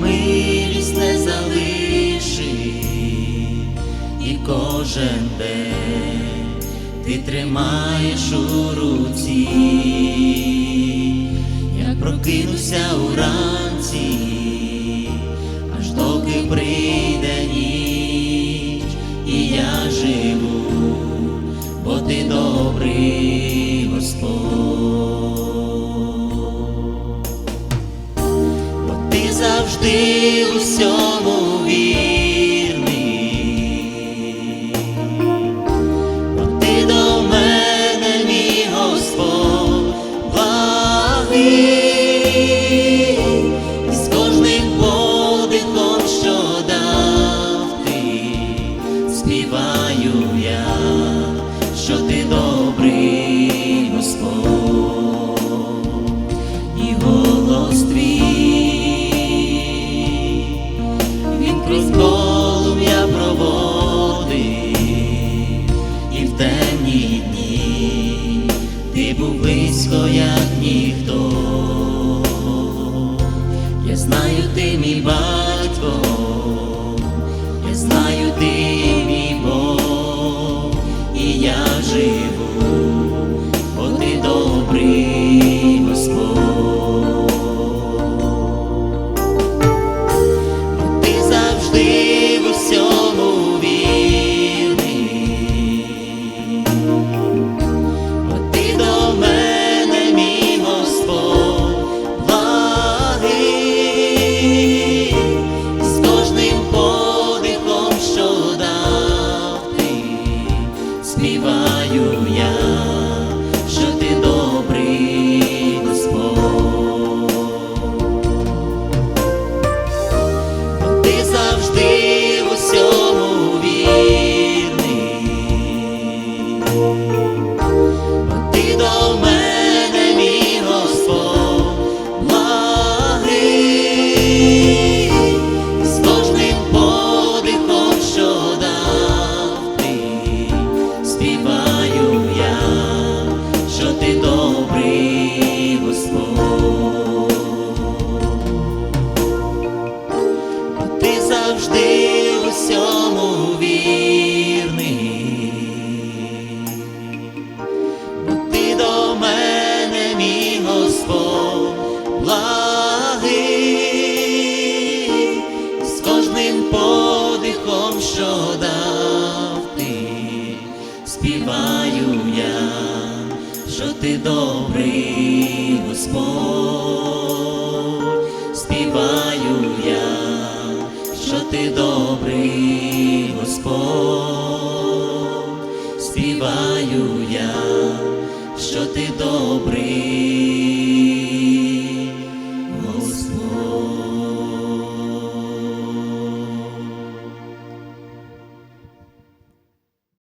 Милість не залишить, і кожен день ти тримаєш у руці, як прокинуся уранці, аж доки прийде ніч, і я живу, бо ти добрий Господь, завжди у всьому вірний, бо ти до мене, мій Господь, благий, і з кожним подихом, темні дні. Ти був близько, як ніхто. Я знаю, ти мій батько, я знаю, ти мій Бог, і я живу, співаю я, співаю я, що ти добрий Господь, співаю я, що ти добрий Господь, співаю я, що ти добрий